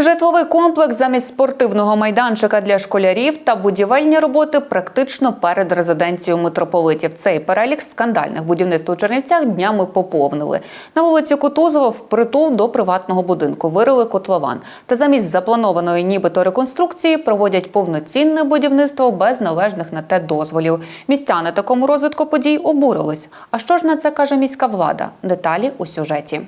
Житловий комплекс замість спортивного майданчика для школярів та будівельні роботи практично перед резиденцією митрополитів. Цей перелік скандальних будівництв у Чернівцях днями поповнили. На вулиці Кутузова впритул до приватного будинку вирили котлован. Та замість запланованої нібито реконструкції проводять повноцінне будівництво без належних на те дозволів. Містяни такому розвитку подій обурились. А що ж на це каже міська влада? Деталі у сюжеті.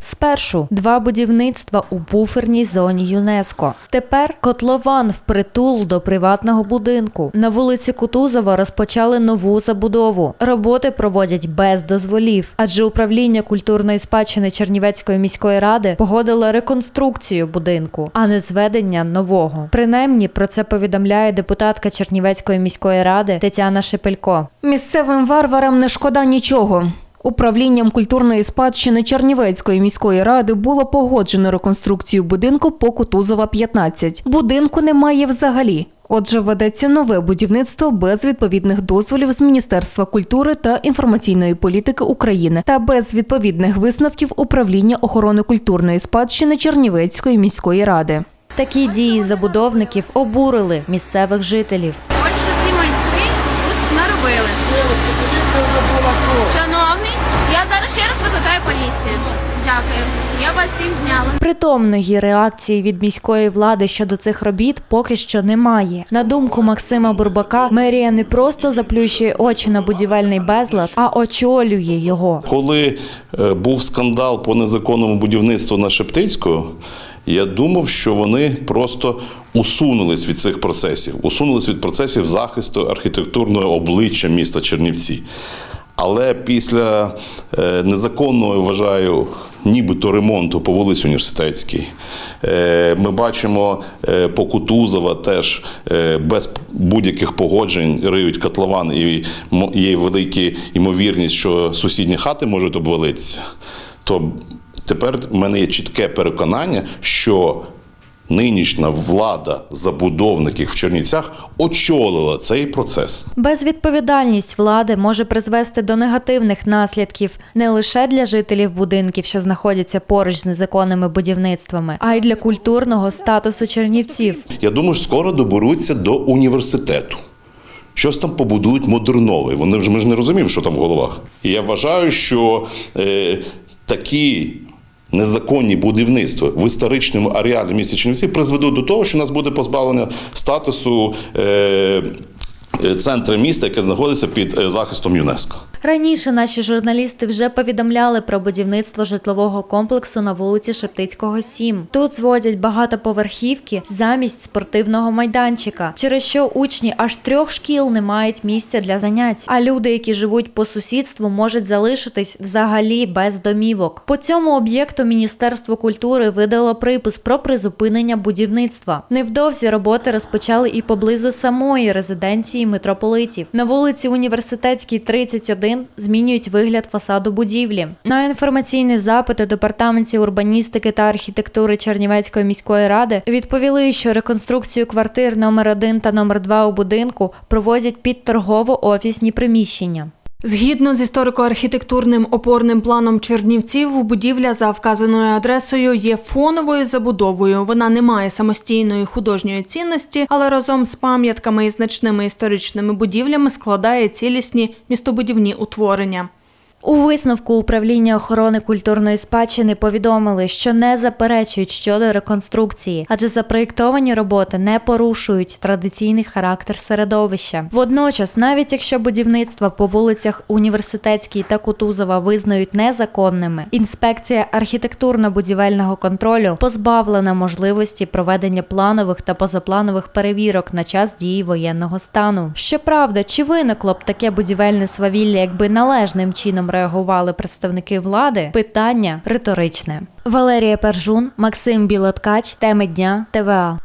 Спершу два будівництва у буферній зоні ЮНЕСКО. Тепер котлован впритул до приватного будинку. На вулиці Кутузова розпочали нову забудову. Роботи проводять без дозволів, адже управління культурної спадщини Чернівецької міської ради погодило реконструкцію будинку, а не зведення нового. Принаймні про це повідомляє депутатка Чернівецької міської ради Тетяна Шепелько. Місцевим варварам не шкода нічого. Управлінням культурної спадщини Чернівецької міської ради було погоджено реконструкцію будинку по Кутузова 15. Будинку немає взагалі. Отже, ведеться нове будівництво без відповідних дозволів з Міністерства культури та інформаційної політики України та без відповідних висновків управління охорони культурної спадщини Чернівецької міської ради. Такі дії забудовників обурили місцевих жителів. Ось що ці майстри тут наробили. Дякую. Я вас всім зняла. Притомної реакції від міської влади щодо цих робіт поки що немає. На думку Максима Бурбака, мерія не просто заплющує очі на будівельний безлад, а очолює його. Коли е, був скандал по незаконному будівництву на Шептицького, я думав, що вони просто усунулись від цих процесів, усунулись від процесів захисту архітектурного обличчя міста Чернівці. Але після е, незаконного, вважаю, нібито ремонту по вулиці Університетській, е, ми бачимо е, по Кутузова теж без будь-яких погоджень риють котлован, і є велика ймовірність, що сусідні хати можуть обвалитися. То тепер в мене є чітке переконання, що нинішня влада забудовників в Чернівцях очолила цей процес. Безвідповідальність влади може призвести до негативних наслідків не лише для жителів будинків, що знаходяться поруч з незаконними будівництвами, а й для культурного статусу чернівців. Я думаю, що скоро доберуться до університету. Щось там побудують модернове. Вони ж ми ж не розуміємо, що там в головах. І я вважаю, що е, такі незаконні будівництва в історичному ареалі міста Чернівці призведуть до того, що нас буде позбавлення статусу. Е, е, Центри міста, яке знаходиться під е, захистом ЮНЕСКО. Раніше наші журналісти вже повідомляли про будівництво житлового комплексу на вулиці Шептицького 7. Тут зводять багатоповерхівки замість спортивного майданчика, через що учні аж трьох шкіл не мають місця для занять. А люди, які живуть по сусідству, можуть залишитись взагалі без домівок. По цьому об'єкту Міністерство культури видало припис про призупинення будівництва. Невдовзі роботи розпочали і поблизу самої резиденції митрополитів. На вулиці Університетській 31 змінюють вигляд фасаду будівлі. На інформаційні запити департаментів урбаністики та архітектури Чернівецької міської ради відповіли, що реконструкцію квартир номер 1 та номер 2 у будинку проводять під торгово-офісні приміщення. Згідно з історико-архітектурним опорним планом Чернівців, будівля за вказаною адресою є фоновою забудовою. Вона не має самостійної художньої цінності, але разом з пам'ятками і значними історичними будівлями складає цілісні містобудівні утворення. У висновку управління охорони культурної спадщини повідомили, що не заперечують щодо реконструкції, адже запроєктовані роботи не порушують традиційний характер середовища. Водночас, навіть якщо будівництва по вулицях Університетській та Кутузова визнають незаконними, інспекція архітектурно-будівельного контролю позбавлена можливості проведення планових та позапланових перевірок на час дії воєнного стану. Щоправда, чи виникло б таке будівельне свавілля, якби належним реагували представники влади? Питання риторичне. Валерія Пержун, Максим Білоткач, теми дня ТВА.